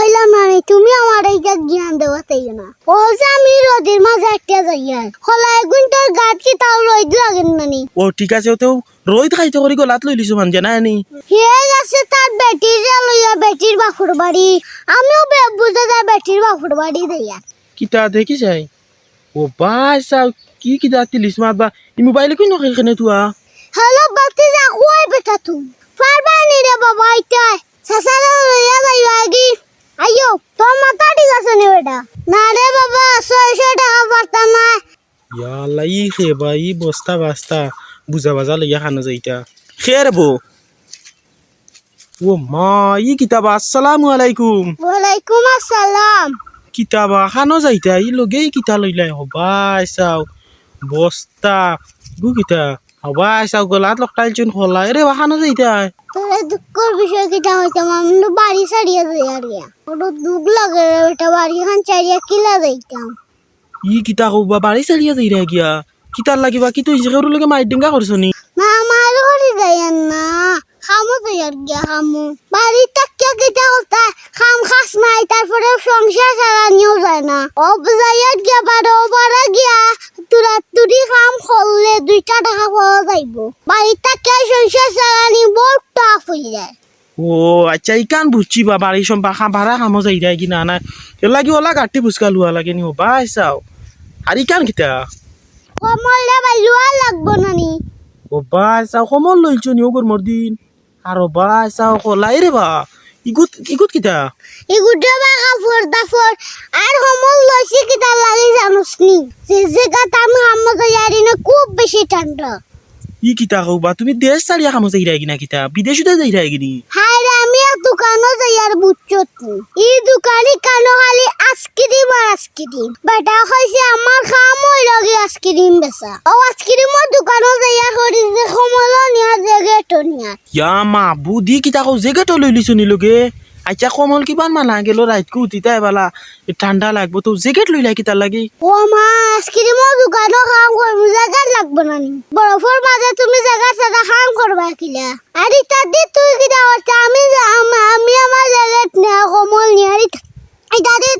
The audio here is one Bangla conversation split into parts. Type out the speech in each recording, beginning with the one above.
কইলাম না তুমি আমার এইটা জ্ঞান দেওয়া তাই না। ও যে আমি রোদের মাঝে একটা যাই আর। খোলা এগুন তোর গাছ কি তাও রোদ লাগেন না নি? ও ঠিক আছে ওতেও রোদ খাইতে করি গলাত লই লিছো মান জানা নি? হিয়ে গেছে তার বেটির যে লইয়া বেটির বাপুর বাড়ি। আমিও বে- বুঝে যায় বেটির বাপুর বাড়ি দেয়া। কিতা দেখি যাই? ও বাই সাও কি কিতা তিলিস মাত বা ই মোবাইলে কই নখাই খানে তুয়া হ্যালো বাতি যা কই বেটা তুই পারবা নি রে বাবা ইটাই সাসারা লইয়া যাইবা কি আইয়ো তোর মাথা ঠিক আছে নি বেটা না রে বাবা ছয়শো টাকা পারতাম না ইয়াল্লা ই খেবা ই বস্তা বাস্তা বুঝা বাজা লইয়া খানো যাইতা খের বো ও মা ই কিতাবা আসসালামু আলাইকুম ওয়ালাইকুম আসসালাম কিতাবা খানো যাইতা ই লগে কিতা লইলাই হবাই চাও বস্তা গু কিতা হবাই চাও গলাত লকটাইল চুন খোলা রে বা খানো যাইতা তোরে দুঃখের বিষয় কিটা হইতাম আমি তো বাড়ি ছাড়িয়ে যাই আর গিয়া ওটা দুঃখ লাগে বাড়ি খান কিলা যাইতাম ই কিতা কবা বাড়ি চালিয়া যাই রে গিয়া কিতার লাগিবা কি তুই জিগের লগে মাইট ডিঙ্গা করছ নি? না আমার ঘরে যাই আর না। খামো যাই আর গিয়া খামো। বাড়ি তাকিয়া কিটা হতা খাম খাস নাই তারপরে সংসার চালানিও যায় না। ও যাই আর গিয়া বারো বারা গিয়া তুরা তুরি খাম করলে দুইটা টাকা পাওয়া যাইব বাড়ি সংসার চালানি বড় টাফ হয়ে যায়। ও আচ্ছা ইকান বুঝছি বা বাড়ি সম্পা খা ভাড়া খামো যাই রে কি না না এর লাগি ওলা গাটি বুসকা লুয়া লাগে নি হবাই চাও। আর ইকান কিতা? কমলে বাইলুয়া লাগবো না নি ও বাই চাও সমল লইছো নি ওগর মোর দিন। আর বাই চাও কলাই রে বা ইগুত ইগুত কিতা? এগুলো বা কাপড় দাপড় আর সমল লইছি কি তার লাগে জানোস নি যে জায়গাতে আমি হামতে জানি না খুব বেশি ঠান্ডা ই কিতা কবা তুমি দেশ ছাড়িয়া খামো যাই রে কিনা কিতা বিদেশতে যাই রে কিনি। হায় রে আমি এক দোকানও যাই আর বুঝছত নি। এই দোকানে কানো খালি আইসক্রিম আর আইসক্রিম বেটা কইছে আমার খাম ওই লগে আইসক্রিম বেচা। ও আইসক্রিমের দোকানও যাই আর করি যে সমল নিয়া জেগেটো নিয়া। ইয়া মা বুদ্ধি কিতা কও জেগেটো লই লিছো নি লগে আচ্ছা কমল কিমান মানা গেল রাইতকু উঠিতা এবালা এ ঠান্ডা লাগবো তো জেকেট লইলা কিতা লাগি। ও মা আইসক্রিমের দোকানও কাম করব জায়গা লাগবো না বরফের মাঝে তুমি জায়গা সাদা কাম করবা কিলা। আর ইটা দি তুই কিটা করতে আমি আমি আমার জায়গাত নেওয়া কমল নিয়ে আর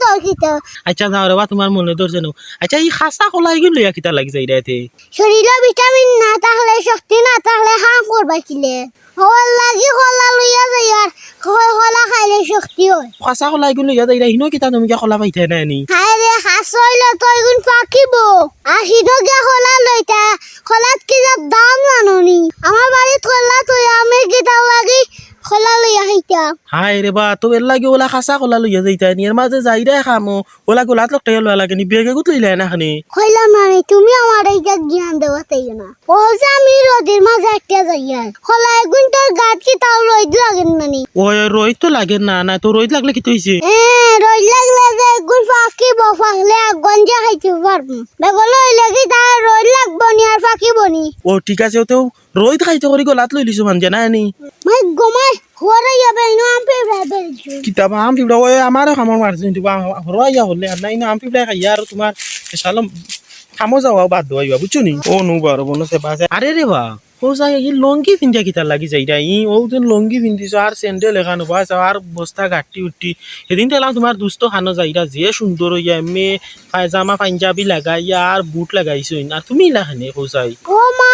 তোর আচ্ছা যাও রে বা তোমার মনে ধরছে নো আচ্ছা এই লইয়া কিতা লাগি যাই রে শরীরে ভিটামিন না শক্তি না করবা কিলে। হওয়ার লাগি কলা লইয়া যাই আর খ- কলা খাইলে শক্তি হয়। খাসা কলা এগুলো লইয়া হিনো কিতা তুমি কলা পাইতে নাই নি? হায় রে হাসইলে গুণ পাকিব। আর হিনকে খোলা লইতা খোলাত কি যা দাম জাননি আমার বাড়িত খোলা তুই আমি কিতা লাগি খোলা লইয়া খাইতা হাই রে বা তো এর লাগি ওলা খাসা কলা লইয়া যাইতা নি এর মাঝে যাই রে খামো। ওলা গোলাত লকটাই লয়া লাগে নি বেগে গুত লইলা না খানি। কইলাম না রে, তুমি আমার এইটা জ্ঞান দেওয়া তাই না। ও যে আমি রোদের মাঝে একটা যাই আর খোলা এগুন তোর গাছ কি তাও রোদ লাগেন না নি ওই রোহিত তো লাগে না না তো রোহিত লাগলে কি হইছে এ রোদ লাগলে যে এগুন ফাঁকিব ফাঁকলে গঞ্জা খাইতে পারব বেগল হইলে কি তার রোদ লাগবো নি আর ফাঁকিব নি? ও ঠিক আছে ওতেও রোহিত খাইতে করি গোলাত লই লিছো মান জানা নি মাই গোমাই হরে যাবে ইনো আম পে বেলছু কিতাব আম পিবলা ওই আমার খামর মারছে কিন্তু হরয়া হলে আর নাই না যাওয়া বাদ দেওয়া বুঝছ ও নো? বার বনো সে বাজে। আরে রে বা ও যাই ই লঙ্গি পিন্ধিয়া কিতার লাগি যাই রা ই ও দিন লঙ্গি পিন্ধিছো আর স্যান্ডেল এখানো বাস আর বস্তা গাটি উঠি সেদিন তেলাম তোমার দুস্থ খানো যাইরা যে সুন্দর হইয়া এমে পায়জামা পাঞ্জাবি লাগাইয়া আর বুট লাগাইছো আর তুমি লাখানে ও মা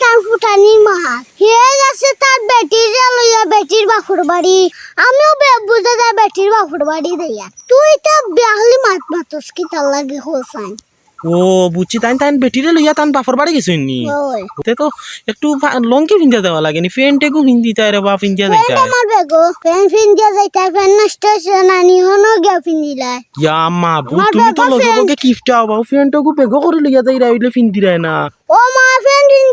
তার ফুটানির মা হে গেছে তার বেটির যে লইয়া বেটির বাড়ি। আমিও বে- বুঝে যায় বেটির বাপুর বাড়ি দেয়া। তুই তো বিয়াহলি মাত মাতস কি তার লাগে হোসাইন? ও বুঝছি তাই তাই বেটিরে লইয়া তান বাপর বাড়ি গেছো নি? ওতে তো একটু লঙ্গি পিন্ধিয়া দেওয়া লাগে নি ফ্যানটেকু পিন্ধি তাই রে বা পিন্ধিয়া ফ্রেন্ড যাইতা আমার বেগো ফ্রেন্ড ফিন্দিয়া যাইতা ফ্রেন্ড নষ্ট হয়েছে নানি হনো গিয়া ইয়া মা বু তুমি তো বেগো লগে friend। লগে কিফটা হবা ফ্যানটেকু বেগো করে লইয়া যাই না। ও মা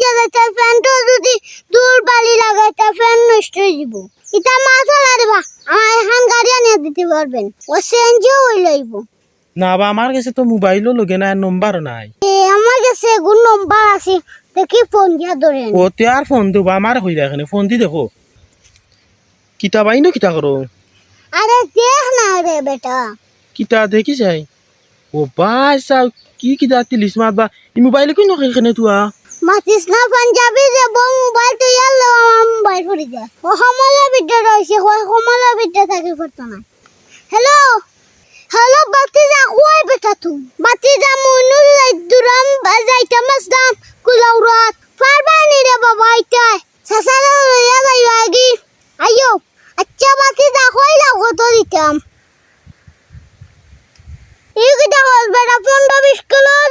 যাইতা ফ্রেন্ডও যদি দূর বালি লাগাইতা ফ্রেন্ড নষ্ট হয়ে যাব। ইটা মা চলা দেবা আমার এখন গাড়ি আনিয়ে দিতে পারবেন। ও হয়ে লইব না বা আমার কাছে তো মোবাইলও লগে নাই নম্বর নাই। এ আমার কাছে গুণ নম্বর আছে দেখি ফোন দিয়া ধরে ও আর ফোন দেবো আমার এখানে ফোন দি দেখো। কিতা বাইন কিতা করো? আরে দেখ না রে বেটা। কিতা দেখি যাই ও বাই কি কিতা তিলিস মাত বা ই মোবাইলে কই নখাই এখানে তুয়া? মাতিস না পাঞ্জাবি যে বউ মোবাইল তো ইয়ার লো আমার মোবাইল ফুরি ও সমলের ভিতরে রয়েছে, ও সমলের ভিতরে থাকি পড়তো না হ্যালো হ্যালো বাতিজা, কই বেটা তুই? বাতিজা মইনুল দুরাম যাইতাম আসলাম পারবানি রে বাবা আইতাই সাসারা লইয়া যাইবা আগি। আইও আচ্ছা বাতিজা, কই লাও কত দিতাম এইটা হল বেটা পনেরো বিশ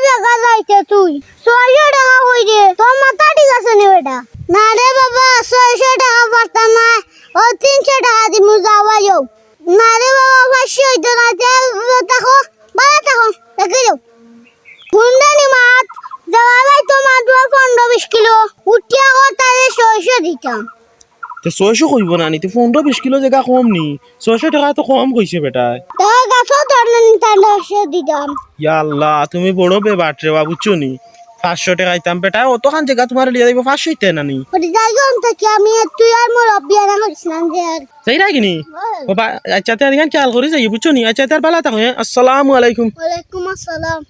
জায়গা যাইতে তুই ছয়শো টাকা কই দে তোর মাথা ঠিক আছে নি বেটা না রে বাবা ছয়শো টাকা পারতাম না ও তিনশো টাকা দিমু যাওয়া যাও না রে বাবা পাঁচশো হইতো না যে দেখো বাবা দেখো দেখে যাও হুন্ডানি মাছ যাওয়া যাইতো মাত্র পনেরো বিশ কিলো উঠিয়া তারে ছয়শো দিতাম তো ছয়শো কইব না নি? তো পনেরো বিশ কিলো জায়গা কম নি? ছয়শো টাকা তো কম কইছে গাছও দিতাম ইয়া আল্লাহ তুমি বড় বেবাট রে বা বুঝছ নি? পাঁচশো টাকা আইতাম বেটা। অতখান জায়গা তোমার লিয়ে যাইব পাঁচশো ইতে আমি তুই আর মোর যে না কিনি? ও বা আচ্ছা তে খেয়াল করি যাই বুঝছ নি? আচ্ছা তার বেলা থাকো হ্যাঁ? আসসালামু আলাইকুম। ওয়ালাইকুম আসসালাম।